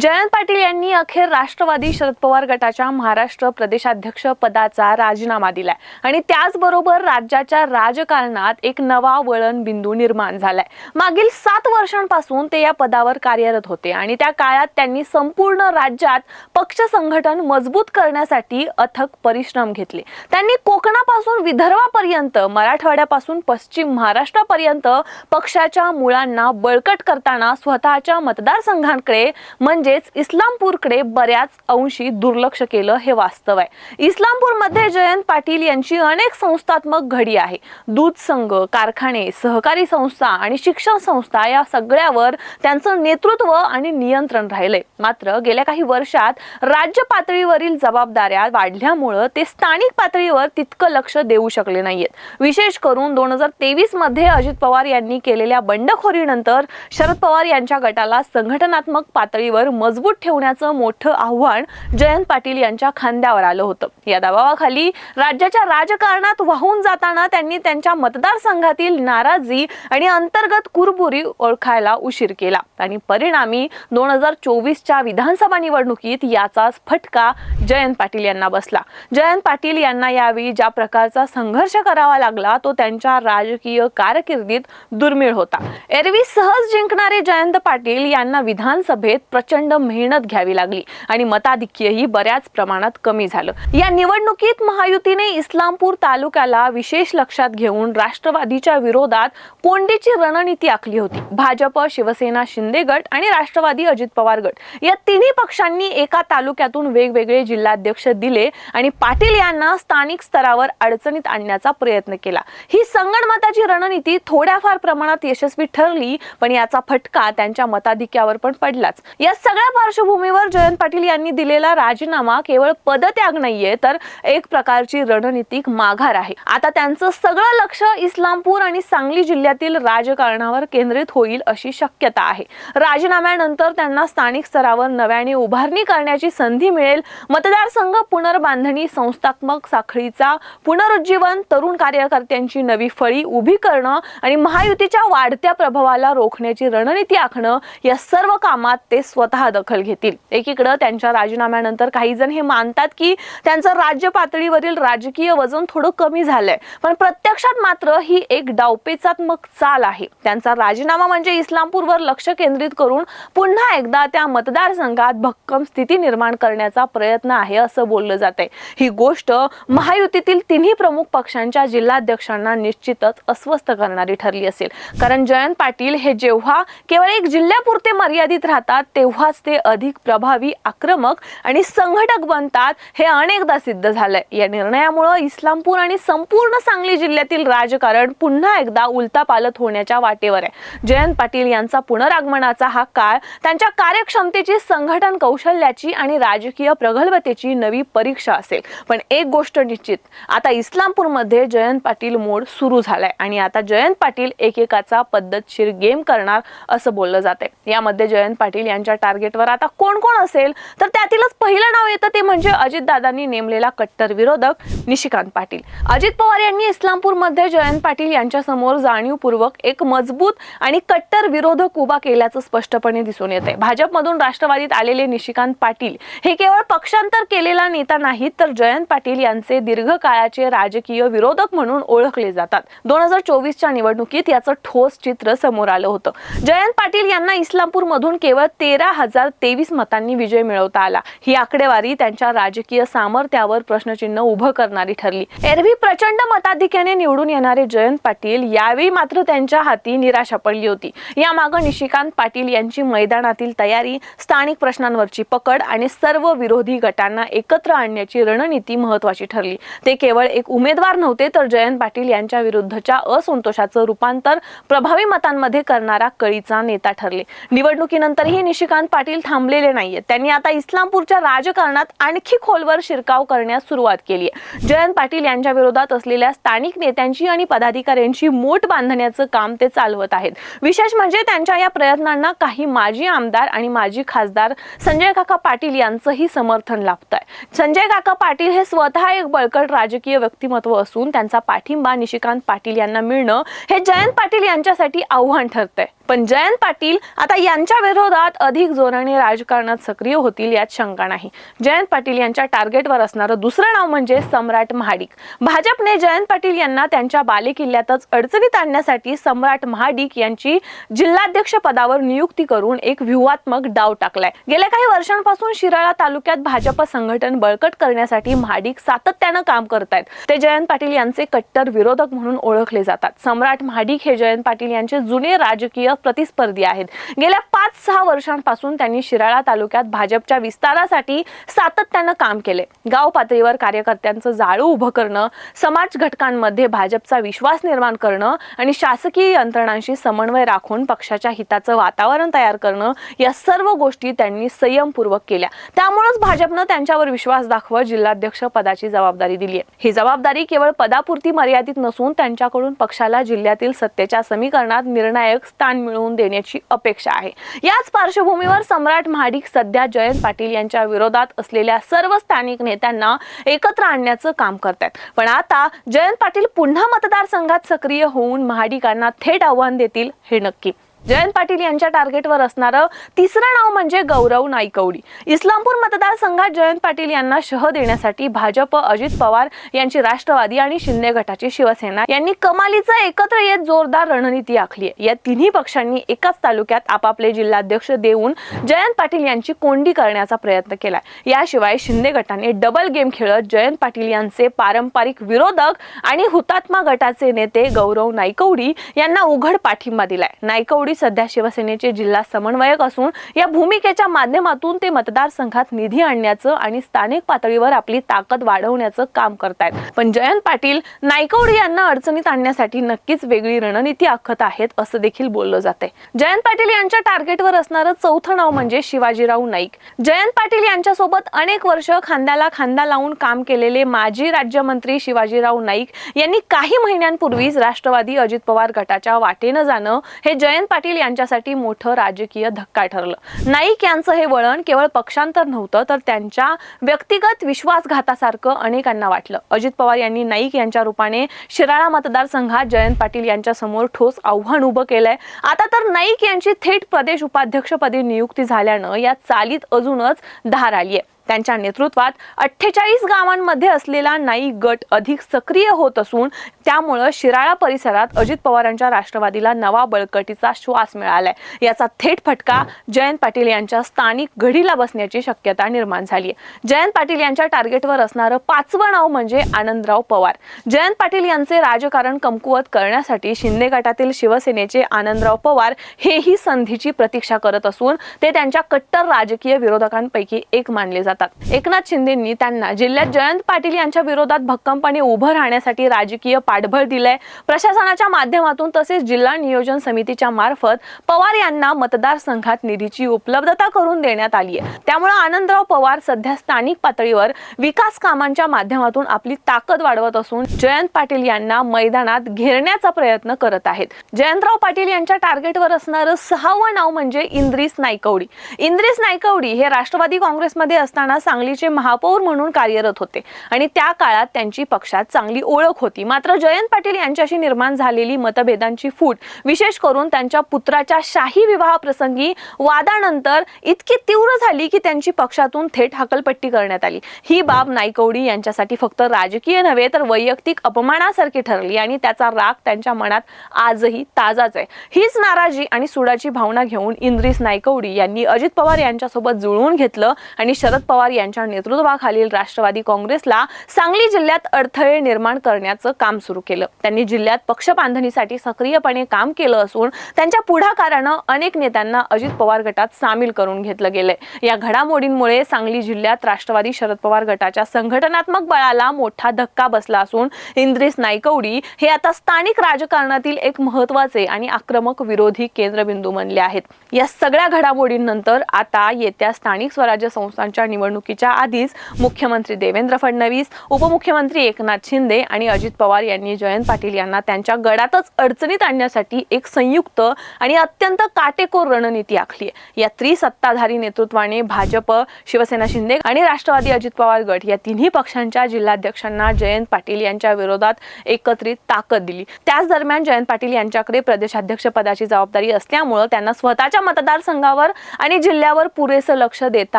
जयंत पाटील यांनी अखेर राष्ट्रवादी शरद पवार गटाच्या महाराष्ट्र प्रदेशाध्यक्ष पदाचा राजीनामा दिलाय. आणि त्याचबरोबर राज्याच्या राजकारणात एक नवा वळण बिंदू निर्माण झालाय. मागील सात वर्षांपासून ते या पदावर कार्यरत होते आणि त्या काळात त्यांनी संपूर्ण राज्यात पक्ष संघटन मजबूत करण्यासाठी अथक परिश्रम घेतले. त्यांनी कोकणापासून विदर्भापर्यंत मराठवाड्यापासून पश्चिम महाराष्ट्रापर्यंत पक्षाच्या मुळांना बळकट करताना स्वतःच्या मतदारसंघांकडे म्हणजे म्हणजेच इस्लामपूरकडे बऱ्याच अंशी दुर्लक्ष केलं हे वास्तव आहे. इस्लामपूरमध्ये जयंत पाटील यांची अनेक संस्थात्मक घडी आहे. दूध संघ कारखाने सहकारी संस्था आणि शिक्षण संस्था या सगळ्यावर त्यांचं नेतृत्व आणि नियंत्रण राहिलंय. मात्र गेल्या काही वर्षात राज्य पातळीवरील जबाबदाऱ्या वाढल्यामुळं ते स्थानिक पातळीवर तितकं लक्ष देऊ शकले नाहीयेत. विशेष करून दोन हजार तेवीसमध्ये अजित पवार यांनी केलेल्या बंडखोरीनंतर शरद पवार यांच्या गटाला संघटनात्मक पातळीवर मजबूत ठेवण्याचं मोठं आव्हान जयंत पाटील यांच्या खांद्यावर आलं होतं. या दबावाखाली राज्याच्या राजकारणात वाहून जाताना त्यांनी त्यांच्या मतदारसंघातील नाराजी आणि अंतर्गत कुरबुरी ओळखायला उशीर केला. आणि परिणामी दोन हजार चोवीसच्या विधानसभा निवडणुकीत याचाच फटका जयंत पाटील यांना बसला. जयंत पाटील यांना यावेळी ज्या प्रकारचा संघर्ष करावा लागला तो त्यांच्या राजकीय कारकिर्दीत दुर्मिळ होता. एरवी सहज जिंकणारे जयंत पाटील यांना विधानसभेत प्रचंड मेहनत घ्यावी लागली आणि मताधिक्यही बऱ्याच प्रमाणात कमी झालं. या निवडणुकीत महायुतीने इस्लामपूर तालुक्याला विशेष लक्षात घेऊन राष्ट्रवादीच्या विरोधात कोंडीची रणनीती आखली होती. भाजप शिवसेना शिंदे गट आणि राष्ट्रवादी अजित पवार गट. या तिन्ही पक्षांनी एका तालुक्यातून वेगवेगळे जिल्हाध्यक्ष दिले आणि पाटील यांना स्थानिक स्तरावर अडचणीत आणण्याचा प्रयत्न केला. ही संगणमताची रणनीती थोड्याफार प्रमाणात यशस्वी ठरली पण याचा फटका त्यांच्या मताधिक्यावर पण पडलाच. या सगळ्या पार्श्वभूमीवर जयंत पाटील यांनी दिलेला राजीनामा केवळ पदत्याग नाहीये तर एक प्रकारची रणनीतिक माघार आहे. आता त्यांचं सगळं लक्ष इस्लामपूर आणि सांगली जिल्ह्यातील राजकारणावर केंद्रित होईल अशी शक्यता आहे. राजीनाम्यानंतर त्यांना स्थानिक स्तरावर नव्याने उभारणी करण्याची संधी मिळेल. मतदारसंघ पुनर्बांधणी संस्थात्मक साखळीचा पुनरुज्जीवन तरुण कार्यकर्त्यांची नवी फळी उभी करणं आणि महायुतीच्या वाढत्या प्रभावाला रोखण्याची रणनीती आखणं या सर्व कामात ते स्वतः दखल घेतील. एकीकडे त्यांच्या राजीनाम्यानंतर काही जण हे मानतात की त्यांचं राज्य पातळीवरील राजकीय वजन थोडं कमी झालंय. पण प्रत्यक्षात मात्र ही एक डावपेचात्मक चाल आहे. त्यांचा राजीनामा म्हणजे इस्लामपूरवर लक्ष केंद्रित करून पुन्हा एकदा त्या मतदारसंघात भक्कम स्थिती निर्माण करण्याचा प्रयत्न आहे असं बोललं जात आहे ही गोष्ट महायुतीतील तिन्ही प्रमुख पक्षांच्या जिल्हाध्यक्षांना निश्चितच अस्वस्थ करणारी ठरली असेल. कारण जयंत पाटील हे जेव्हा केवळ एक जिल्ह्यापुरते मर्यादित राहतात तेव्हा तेव्हाच ते अधिक प्रभावी आक्रमक आणि संघटक बनतात हे अनेकदा सिद्ध झालंय. या निर्णयामुळे इस्लामपूर आणि संपूर्ण सांगली जिल्ह्यातील राजकारण पुन्हा एकदा उलतापालत होण्याच्या वाटेवर आहे. जयंत पाटील यांचा पुनरागमनाचा हा काळ त्यांच्या कार्यक्षमतेची संघटन कौशल्याची आणि राजकीय प्रगल्भतेची नवी परीक्षा असेल. पण एक गोष्ट निश्चित आता इस्लामपूरमध्ये जयंत पाटील मोड सुरू झालाय आणि आता जयंत पाटील एकेकाचा पद्धतशीर गेम करणार असं बोललं जाते यामध्ये जयंत पाटील यांच्या टार्गेटवर. आता कोण कोण असेल? तर त्यातीलच पहिलं नाव येतं ते म्हणजे अजितदादांनी नेमलेला कट्टर विरोधक निशिकांत पाटील. अजित पवार यांनी इस्लामपूरमध्ये जयंत पाटील यांच्यासमोर जाणीवपूर्वक एक मजबूत आणि कट्टर विरोधक उभा केल्याचं स्पष्टपणे दिसून येत आहे भाजपमधून राष्ट्रवादीत आलेले निशिकांत पाटील हे केवळ पक्षांतर केलेला नेता नाहीत तर जयंत पाटील यांचे दीर्घकाळाचे राजकीय विरोधक म्हणून ओळखले जातात. दोन हजार चोवीसच्या निवडणुकीत याचं ठोस चित्र समोर आलं होतं. जयंत पाटील यांना इस्लामपूर मधून केवळ तेरा हजार तेवीस मतांनी विजय मिळवता आला. ही आकडेवारी त्यांच्या राजकीय सामर्थ्यावर प्रश्नचिन्ह उभं करणारी ठरली. एरवी प्रचंड मताधिक्याने निवडून येणारे जयंत पाटील यावेळी मात्र त्यांच्या हाती निराशा पडली होती. यामागं निशिकांत पाटील यांची मैदानातील तयारी स्थानिक प्रश्नांवरची पकड आणि सर्व विरोधी गटांना एकत्र आणण्याची रणनीती महत्वाची ठरली. ते केवळ एक उमेदवार नव्हते तर जयंत पाटील यांच्या विरुद्धच्या असंतोषाचं रूपांतर प्रभावी मतांमध्ये करणारा कळीचा नेता ठरले. निवडणुकीनंतरही निशिकांत पाटील थांबलेले नाहीये त्यांनी आता इस्लामपूरच्या राजकारणात आणखी खोलवर शिरकाव करण्यास सुरुवात केली आहे जयंत पाटील यांच्या विरोधात असलेल्या स्थानिक नेत्यांची आणि पदाधिकाऱ्यांची मोठ बांधण्याचं काम ते चालवत आहेत. विशेष म्हणजे त्यांच्या या प्रयत्नांना काही माजी आमदार आणि माजी खासदार संजय काका पाटील यांचंही समर्थन लाभत आहे संजय काका पाटील हे स्वतः एक बळकट राजकीय व्यक्तिमत्व असून त्यांचा पाठिंबा निशिकांत पाटील यांना मिळणं हे जयंत पाटील यांच्यासाठी आव्हान ठरतंय. पण जयंत पाटील आता यांच्या विरोधात अधिक जोराने राजकारणात सक्रिय होतील यात शंका नाही. जयंत पाटील यांच्या टार्गेटवर असणारं दुसरं नाव म्हणजे सम्राट महाडिक. भाजपने जयंत पाटील यांना त्यांच्या बालेकिल्ल्यातच अडचणीत आणण्यासाठी सम्राट महाडिक यांची जिल्हाध्यक्ष पदावर नियुक्ती करून एक व्यूहात्मक डाव टाकलाय. गेल्या काही वर्षांपासून शिराळा तालुक्यात भाजप संघटन बळकट करण्यासाठी महाडिक सातत्यानं काम करतायत. ते जयंत पाटील यांचे कट्टर विरोधक म्हणून ओळखले जातात. सम्राट महाडिक हे जयंत पाटील यांचे जुने राजकीय प्रतिस्पर्धी आहेत. गेल्या पाच सहा वर्षांपासून त्यांनी शिराळा तालुक्यात भाजपच्या विस्तारासाठी सातत्यानं काम केले. गाव पातळीवर कार्यकर्त्यांचं जाळू उभं करणं समाज घटकांमध्ये भाजपचा विश्वास निर्माण करणं आणि शासकीय यंत्रणांशी समन्वय राखून पक्षाच्या हिताचं वातावरण तयार करणं या सर्व गोष्टी त्यांनी संयमपूर्वक केल्या. त्यामुळेच भाजपनं त्यांच्यावर विश्वास दाखवत जिल्हाध्यक्ष पदाची जबाबदारी दिली आहे ही जबाबदारी केवळ पदापुरती मर्यादित नसून त्यांच्याकडून पक्षाला जिल्ह्यातील सत्तेच्या समीकरणात निर्णायक स्थान मिळवून देण्याची अपेक्षा आहे. याच पार्श्वभूमीवर सम्राट महाडिक सध्या जयंत पाटील यांच्या विरोधात असलेल्या सर्व स्थानिक नेत्यांना एकत्र आणण्याचं काम करतात पण आता जयंत पाटील पुन्हा मतदारसंघात सक्रिय होऊन महाडिकांना थेट आव्हान देतील हे नक्की. जयंत पाटील यांच्या टार्गेटवर असणारं तिसरं नाव म्हणजे गौरव नाईकवडी. इस्लामपूर मतदारसंघात जयंत पाटील यांना शह देण्यासाठी भाजप अजित पवार यांची राष्ट्रवादी आणि शिंदे गटाची शिवसेना यांनी कमालीचा एकत्र येत जोरदार रणनीती आखली आहे. या तिन्ही पक्षांनी एकाच तालुक्यात आपापले जिल्हाध्यक्ष देऊन जयंत पाटील यांची कोंडी करण्याचा प्रयत्न केला याशिवाय शिंदे गटाने डबल गेम खेळत जयंत पाटील यांचे पारंपरिक विरोधक आणि हुतात्मा गटाचे नेते गौरव नाईकवडी यांना उघड पाठिंबा दिलाय. नाईकवडी सध्या शिवसेनेचे जिल्हा समन्वयक असून या भूमिकेच्या माध्यमातून ते मतदारसंघात निधी आणण्याचं आणि स्थानिक पातळीवर आपली ताकद वाढवण्याचं काम करतायत. पण जयंत पाटील नायकवड यांना अडचणीत आणण्यासाठी नक्कीच वेगळी रणनीती आखत आहेत असं देखील बोललं जाते जयंत पाटील यांच्या टार्गेटवर असणारं चौथं नाव म्हणजे शिवाजीराव नाईक. जयंत पाटील यांच्यासोबत अनेक वर्ष खांद्याला खांदा लावून काम केलेले माजी राज्यमंत्री शिवाजीराव नाईक यांनी काही महिन्यांपूर्वीच राष्ट्रवादी अजित पवार गटाच्या वाटेनं जाणं हे जयंत पाटील पाटील यांच्यासाठी मोठं राजकीय धक्का ठरलं. नाईक यांचं हे वळण केवळ पक्षांतर नव्हतं तर त्यांच्या व्यक्तिगत विश्वासघातासारखं अनेकांना वाटलं. अजित पवार यांनी नाईक यांच्या रूपाने शिराळा मतदारसंघात जयंत पाटील यांच्या समोर ठोस आव्हान उभं केलंय. आता तर नाईक यांची थेट प्रदेश उपाध्यक्षपदी नियुक्ती झाल्यानं या चालीत अजूनच धार आली आहे त्यांच्या नेतृत्वात अठ्ठेचाळीस गावांमध्ये असलेला नाईक गट अधिक सक्रिय होत असून त्यामुळं शिराळा परिसरात अजित पवारांच्या राष्ट्रवादीला नवा बळकटीचा श्वास मिळालाय. याचा थेट फटका जयंत पाटील यांच्या स्थानिक घडीला बसण्याची शक्यता निर्माण झाली आहे जयंत पाटील यांच्या टार्गेटवर असणारं पाचवं नाव म्हणजे आनंदराव पवार. जयंत पाटील यांचे राजकारण कमकुवत करण्यासाठी शिंदे गटातील शिवसेनेचे आनंदराव पवार हेही संधीची प्रतीक्षा करत असून ते त्यांच्या कट्टर राजकीय विरोधकांपैकी एक मानले जातात. एकनाथ शिंदेंनी त्यांना जिल्ह्यात जयंत पाटील यांच्या विरोधात भक्कमपणे उभं राहण्यासाठी राजकीय पाठबळ दिलंय. प्रशासनाच्या माध्यमातून तसेच जिल्हा नियोजन समितीच्या मार्फत पवार यांना मतदारसंघात निधीची उपलब्धता करून देण्यात आली आहे त्यामुळे आनंदराव पवार सध्या स्थानिक पातळीवर विकास कामांच्या माध्यमातून आपली ताकद वाढवत असून जयंत पाटील यांना मैदानात घेरण्याचा प्रयत्न करत आहेत. जयंतराव पाटील यांच्या टार्गेटवर असणारं सहावं नाव म्हणजे इंद्रिस नायकवडी. इंद्रिस नायकवडी हे राष्ट्रवादी काँग्रेसमध्ये असताना सांगलीचे महापौर म्हणून कार्यरत होते आणि त्या काळात त्यांची पक्षात चांगली ओळख होती. मात्र जयंत पाटील यांच्याशी निर्माण झालेली मतभेदांची फूट विशेष करून त्यांच्या पुत्राच्या शाही विवाह प्रसंगी वादानंतर इतकी तीव्र झाली की त्यांची पक्षातून थेट हकलपट्टी करण्यात आली. ही बाब नाईकवडी यांच्यासाठी फक्त राजकीय नव्हे तर वैयक्तिक अपमानासारखी ठरली आणि त्याचा राग त्यांच्या मनात आजही ताजाच आहे. हीच नाराजी आणि सुडाची भावना घेऊन इंद्रिस नाईकवडी यांनी अजित पवार यांच्यासोबत जुळवून घेतलं आणि शरद पवार यांच्या नेतृत्वाखालील राष्ट्रवादी काँग्रेसला सांगली जिल्ह्यात अडथळे निर्माण करण्याचं काम सुरू केलं. त्यांनी जिल्ह्यात पक्ष बांधणीसाठी सक्रियपणे काम केलं असून त्यांच्या पुढाकारानं अनेक नेत्यांना अजित पवार गटात सामील करून घेतलं गेलंय. या घडामोडींमुळे सांगली जिल्ह्यात राष्ट्रवादी शरद पवार गटाच्या संघटनात्मक बळाला मोठा धक्का बसला असून इंद्रिस नाईकवडी हे आता स्थानिक राजकारणातील एक महत्त्वाचे आणि आक्रमक विरोधी केंद्रबिंदू बनले आहेत. या सगळ्या घडामोडींनंतर आता येत्या स्थानिक स्वराज्य संस्थांच्या निवड निवडणुकीच्या आधीच मुख्यमंत्री देवेंद्र फडणवीस उपमुख्यमंत्री एकनाथ शिंदे आणि अजित पवार यांनी जयंत पाटील यांना त्यांच्या गडातच अडचणीत आणण्यासाठी एक संयुक्त आणि अत्यंत काटेकोर रणनीती आखली आहे. या त्रिसत्ताधारी नेतृत्वाने भाजप शिवसेना शिंदे आणि राष्ट्रवादी अजित पवार गट या तिन्ही पक्षांच्या जिल्हाध्यक्षांना जयंत पाटील यांच्या विरोधात एकत्रित ताकद दिली. त्याच दरम्यान जयंत पाटील यांच्याकडे प्रदेशाध्यक्ष पदाची जबाबदारी असल्यामुळं त्यांना स्वतःच्या मतदारसंघावर आणि जिल्ह्यावर पुरेसं लक्ष देता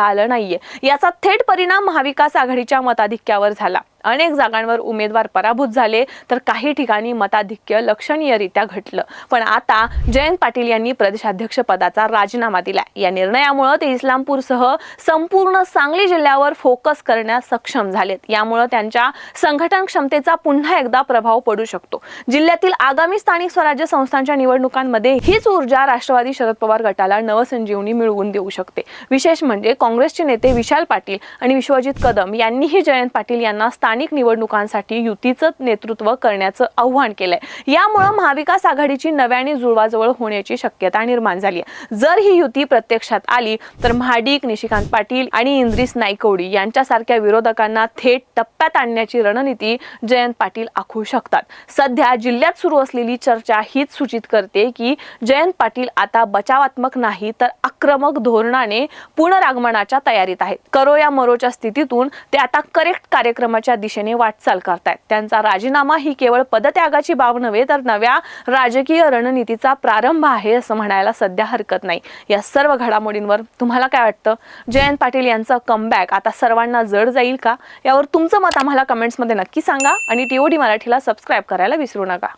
आलं नाहीये. याचा थेट परिणाम महाविकास आघाडीच्या मताधिक्यावर झाला. अनेक जागांवर उमेदवार पराभूत झाले तर काही ठिकाणी मताधिक्य लक्षणीयरित्या घटलं. पण आता जयंत पाटील यांनी प्रदेशाध्यक्ष पदाचा राजीनामा दिला या निर्णयामुळे ते इस्लामपूरसह संपूर्ण सांगली जिल्ह्यावर फोकस करण्यास सक्षम झालेत. यामुळे त्यांच्या संघटन क्षमतेचा पुन्हा एकदा प्रभाव पडू शकतो. जिल्ह्यातील आगामी स्थानिक स्वराज्य संस्थांच्या निवडणुकांमध्ये हीच ऊर्जा राष्ट्रवादी शरद पवार गटाला नवसंजीवनी मिळवून देऊ शकते. विशेष म्हणजे काँग्रेसचे नेते विशाल पाटील आणि विश्वजित कदम यांनीही जयंत पाटील यांना स्थानिक निवडणुकांसाठी युतीचं नेतृत्व करण्याचं आव्हान केलंय. यामुळे महाविकास आघाडीची नव्याने जुळवाजुळव होण्याची शक्यता निर्माण झाली आहे जर ही युती प्रत्यक्षात आली तर महाडिक निशिकांत पाटील आणि इंद्रिस नाईकवडी यांच्यासारख्या विरोधकांना थेट टप्प्यात आणण्याची रणनीती जयंत पाटील आखू शकतात. सध्या जिल्ह्यात सुरू असलेली चर्चा हीच सूचित करते की जयंत पाटील आता बचावात्मक नाही तर आक्रमक धोरणाने पुनरागमनाच्या तयारीत आहेत. करो या मरोच्या स्थितीतून ते आता करेक्ट कार्यक्रमाच्या दिशेने वाटचाल करतायत. त्यांचा राजीनामा ही केवळ पदत्यागाची बाब नव्हे तर नव्या राजकीय रणनीतीचा प्रारंभ आहे असं म्हणायला सध्या हरकत नाही. या सर्व घडामोडींवर तुम्हाला काय वाटतं? जयंत पाटील यांचं कमबॅक आता सर्वांना जड जाईल का? यावर तुमचं मत आम्हाला कमेंट्समध्ये नक्की सांगा आणि टीओडी मराठीला सबस्क्राईब करायला विसरू नका.